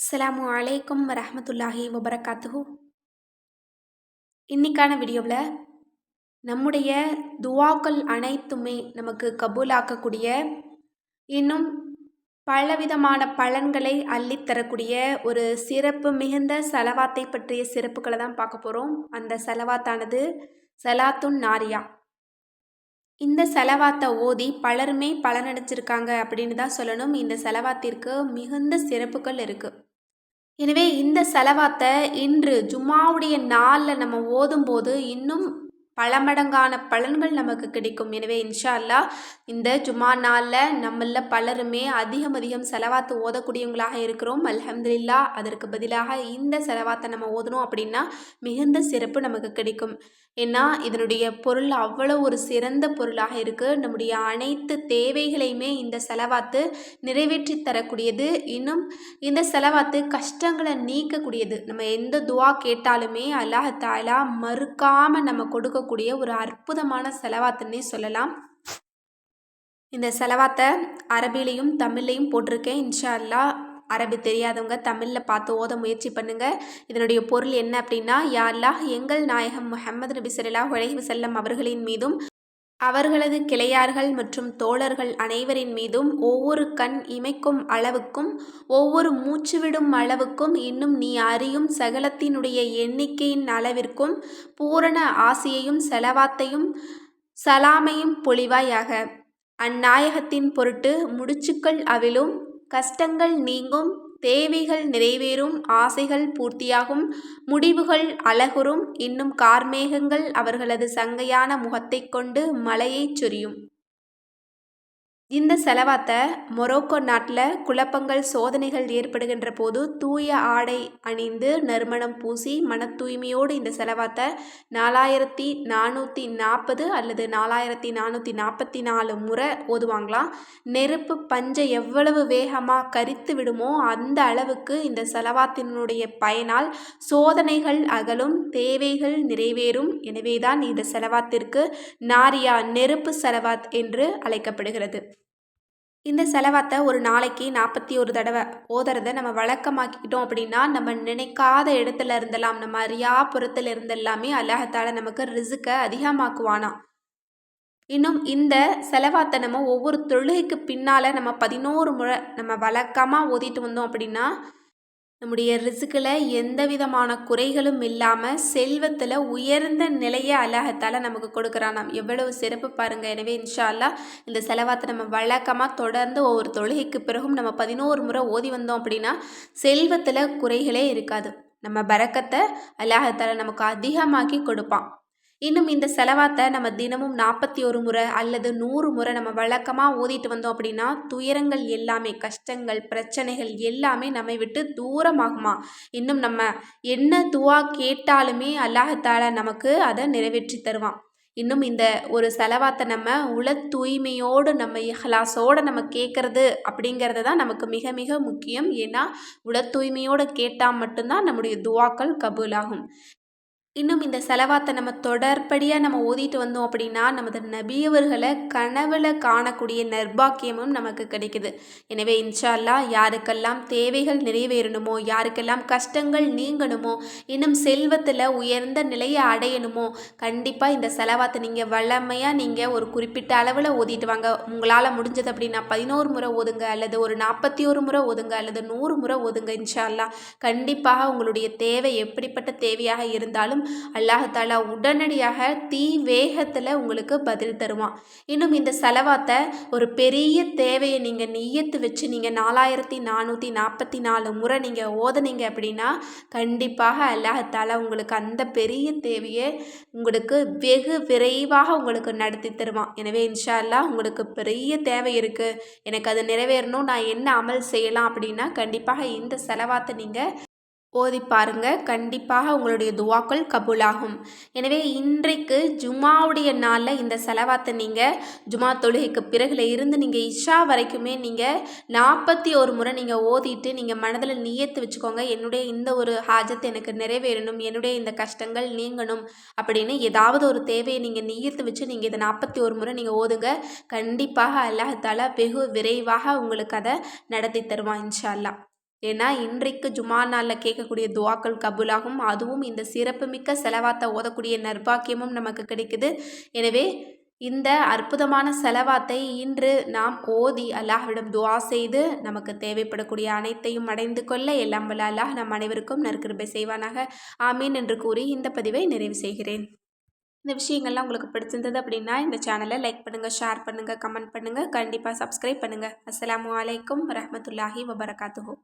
அஸ்ஸலாமு அலைக்கும் வரமத்துல்லாஹி வபரகாத்துஹு. இன்னைக்கான வீடியோவில் நம்முடைய துவாக்கள் அனைத்துமே நமக்கு கபூலாக்கக்கூடிய இன்னும் பலவிதமான பலன்களை அள்ளித் தரக்கூடிய ஒரு சிறப்பு மிகுந்த செலவாத்தை பற்றிய சிறப்புகளை தான் பார்க்க போகிறோம். அந்த செலவாத்தானது சலாத்துன் நாரியா. இந்த செலவாத்தை ஓதி பலருமே பலனடைச்சிருக்காங்க அப்படின்னு தான் சொல்லணும். இந்த செலவாத்திற்கு மிகுந்த சிறப்புகள் இருக்குது எனவே இந்த செலவாத்தை இன்று ஜும்மாவுடைய நாளில் நம்ம ஓதும்போது இன்னும் பல மடங்கான பலன்கள் நமக்கு கிடைக்கும். எனவே இன்ஷா அல்லாஹ் இந்த ஜுமா நாளில் நம்மள பலருமே அதிகம் அதிகம் செலவாத்து ஓதக்கூடியவங்களாக இருக்கிறோம். அல்ஹம்துலில்லா அதற்கு பதிலாக இந்த செலவாத்தை நம்ம ஓதணும் அப்படின்னா மிகுந்த சிறப்பு நமக்கு கிடைக்கும். ஏன்னா இதனுடைய பொருள் அவ்வளோ ஒரு சிறந்த பொருளாக இருக்குது நம்முடைய அனைத்து தேவைகளையுமே இந்த செலவாத்து நிறைவேற்றி தரக்கூடியது. இன்னும் இந்த செலவாத்து கஷ்டங்களை நீக்கக்கூடியது. நம்ம எந்த துவா கேட்டாலுமே அல்லாஹ் தாலா மறுக்காமல் நம்ம கொடுக்கக்கூடிய ஒரு அற்புதமான செலவாத்துன்னே சொல்லலாம். இந்த செலவாத்தை அரபிலையும் தமிழ்லையும் போட்டிருக்கேன். இன்ஷா அல்லாஹ் அரபி தெரியாதவங்க தமிழில் பார்த்து ஓத முயற்சி பண்ணுங்கள் இதனுடைய பொருள் என்ன அப்படின்னா யா அல்லாஹ் எங்கள் நாயகம் முஹம்மது நபி ஸல்லல்லாஹு அலைஹி செல்லம் அவர்களின் மீதும் அவர்களது கிளையார்கள் மற்றும் தோழர்கள் அனைவரின் மீதும் ஒவ்வொரு கண் இமைக்கும் அளவுக்கும் ஒவ்வொரு மூச்சு விடும் அளவுக்கும் இன்னும் நீ அறியும் சகலத்தினுடைய எண்ணிக்கையின் அளவிற்கும் பூரண ஆசியையும் செலவாத்தையும் சலாமையும் பொழிவாயாக. அந்நாயகத்தின் பொருட்டு முடிச்சுக்கள் அவிழும் கஷ்டங்கள் நீங்கும் தேவைகள் நிறைவேறும் ஆசைகள் பூர்த்தியாகும் முடிவுகள் அழகுறும். இன்னும் கார்மேகங்கள் அவர்களது சங்கையான முகத்தைக் கொண்டு மலையைச் சொரியும். இந்த செலவாத்தை மொரோக்கோ நாட்டில் குழப்பங்கள் சோதனைகள் ஏற்படுகின்ற போது தூய ஆடை அணிந்து நறுமணம் பூசி மன தூய்மையோடு இந்த செலவாத்தை நாலாயிரத்தி நானூற்றி நாற்பது அல்லது நாலாயிரத்தி நானூற்றி நாற்பத்தி நாலு முறை ஓதுவாங்களாம் நெருப்பு பஞ்சை எவ்வளவு வேகமாக கரித்து விடுமோ அந்த அளவுக்கு இந்த செலவாத்தினுடைய பயனால் சோதனைகள் அகலும் தேவைகள் நிறைவேறும். எனவேதான் இந்த செலவாத்திற்கு நாரியா நெருப்பு செலவாத் என்று அழைக்கப்படுகிறது. இந்த செலவாத்தை ஒரு நாளைக்கு நாற்பத்தி ஒரு தடவை ஓதுறத நம்ம வழக்கமாக்கிக்கிட்டோம் அப்படின்னா நம்ம நினைக்காத இடத்துல இருந்தெல்லாம் நம்ம அறியாப்புறத்தில் இருந்தெல்லாமே அல்லாஹத்தால நமக்கு ரிசுக்கை அதிகமாக்குவானா? இன்னும் இந்த செலவாத்தை நம்ம ஒவ்வொரு தொழுகைக்கு பின்னால் நம்ம பதினோரு முறை நம்ம வழக்கமாக ஓதிட்டு வந்தோம் அப்படின்னா நம்முடைய ரிசுக்கில் எந்த விதமான குறைகளும் இல்லாமல் செல்வத்தில் உயர்ந்த நிலையை அல்லாஹத்தால் நமக்கு கொடுக்குறானாம் எவ்வளவு சிறப்பு பாருங்கள் எனவே இன்ஷா இந்த செலவாத்தை நம்ம வழக்கமாக தொடர்ந்து ஒவ்வொரு தொழுகைக்கு பிறகும் நம்ம பதினோரு முறை ஓதி வந்தோம் அப்படின்னா செல்வத்தில் குறைகளே இருக்காது. நம்ம பறக்கத்தை அல்லாஹத்தால் நமக்கு அதிகமாக்கி கொடுப்பான். இன்னும் இந்த செலவாத்தை நம்ம தினமும் நாற்பத்தி ஒரு முறை அல்லது நூறு முறை நம்ம வழக்கமாக ஓதிட்டு வந்தோம் அப்படின்னா துயரங்கள் எல்லாமே கஷ்டங்கள் பிரச்சனைகள் எல்லாமே நம்மை விட்டு தூரமாகுமா? இன்னும் நம்ம என்ன துவா கேட்டாலுமே அல்லாஹத்தால நமக்கு அதை நிறைவேற்றி தருவான். இன்னும் இந்த ஒரு செலவாத்தை நம்ம உள தூய்மையோடு நம்ம இஹ்லாஸோடு நம்ம கேட்குறது அப்படிங்கிறது தான் நமக்கு மிக மிக முக்கியம். ஏன்னா உள தூய்மையோடு கேட்டால் மட்டும்தான் நம்முடைய துவாக்கள் கபூலாகும். இன்னும் இந்த செலவாத்தை நம்ம தொடர்படியாக நம்ம ஓதிட்டு வந்தோம் அப்படின்னா நமது நபியவர்களை கனவுல காணக்கூடிய நர்பாக்கியமும் நமக்கு கிடைக்குது. எனவே இன்ஷால்லா யாருக்கெல்லாம் தேவைகள் நிறைவேறணுமோ யாருக்கெல்லாம் கஷ்டங்கள் நீங்கணுமோ இன்னும் செல்வத்தில் உயர்ந்த நிலையை அடையணுமோ கண்டிப்பாக இந்த செலவாத்தை நீங்கள் வளமையாக நீங்கள் ஒரு குறிப்பிட்ட அளவில் ஓதிட்டு வாங்க. உங்களால் முடிஞ்சது அப்படின்னா பதினோரு முறை ஓதுங்க அல்லது ஒரு நாற்பத்தி ஒரு முறை ஓதுங்க அல்லது நூறு முறை ஓதுங்க இன்ஷால்லா கண்டிப்பாக உங்களுடைய தேவை எப்படிப்பட்ட தேவையாக இருந்தாலும் அல்லாஹாலா உடனடியாக தீ வேகத்தில் உங்களுக்கு பதில் தருவான். இன்னும் இந்த செலவாத்தை ஒரு பெரிய தேவையை நீங்கள் நெய்யத்து வச்சு நீங்கள் நாலாயிரத்தி நானூற்றி நாற்பத்தி நாலு முறை நீங்கள் ஓதுனீங்க அப்படின்னா கண்டிப்பாக அல்லாஹாலா உங்களுக்கு அந்த பெரிய தேவையை உங்களுக்கு வெகு விரைவாக உங்களுக்கு நடத்தி தருவான். எனவே இன்ஷா அல்லாஹ் உங்களுக்கு பெரிய தேவை இருக்குது எனக்கு அது நிறைவேறணும். நான் என்ன அமல் செய்யலாம் அப்படின்னா கண்டிப்பாக இந்த செலவாத்தை நீங்கள் ஓதி பாருங்க கண்டிப்பாக உங்களுடைய துவாக்கள் கபூலாகும். எனவே இன்றைக்கு ஜுமாவுடைய நாளில் இந்த செலவாத்தை நீங்கள் ஜுமா தொழுகைக்கு பிறகுல இருந்து நீங்கள் இஷா வரைக்குமே நீங்கள் நாற்பத்தி ஒரு முறை நீங்கள் ஓதிட்டு நீங்கள் மனதில் நியத்து வச்சுக்கோங்க. என்னுடைய இந்த ஒரு ஹாஜத் எனக்கு நிறைவேறணும். என்னுடைய இந்த கஷ்டங்கள் நீங்கணும் அப்படின்னு ஏதாவது ஒரு தேவையை நீங்கள் நியத்து வச்சு நீங்கள் இதை நாற்பத்தி ஒரு முறை நீங்கள் ஓதுங்க. கண்டிப்பாக அல்லாஹால வெகு விரைவாக உங்களுக்கு அதை நடத்தி தருவான் இன்ஷா அல்லாஹ். ஏன்னா இன்றைக்கு ஜுமா நாளில் கேட்கக்கூடிய துவாக்கள் கபூலாகும். அதுவும் இந்த சிறப்புமிக்க செலவாத்தை ஓதக்கூடிய நர்பாக்கியமும் நமக்கு கிடைக்குது. எனவே இந்த அற்புதமான செலவாத்தை இன்று நாம் ஓதி அல்லாஹ்விடம் துவா செய்து நமக்கு தேவைப்படக்கூடிய அனைத்தையும் அடைந்து கொள்ள எல்லாம் வல்ல அல்லாஹ் நம் அனைவருக்கும் நற்கிருபை செய்வானாக. ஆமீன் என்று கூறி இந்த பதிவை நிறைவு செய்கிறேன். இந்த விஷயங்கள்லாம் உங்களுக்கு பிடிச்சிருந்தது அப்படின்னா இந்த சேனலை லைக் பண்ணுங்கள் ஷேர் பண்ணுங்கள் கமெண்ட் பண்ணுங்கள் கண்டிப்பாக சப்ஸ்கிரைப் பண்ணுங்கள் அஸ்ஸலாமு அலைக்கும் வரமத்துல்லாஹி வபரகாத்துஹோ.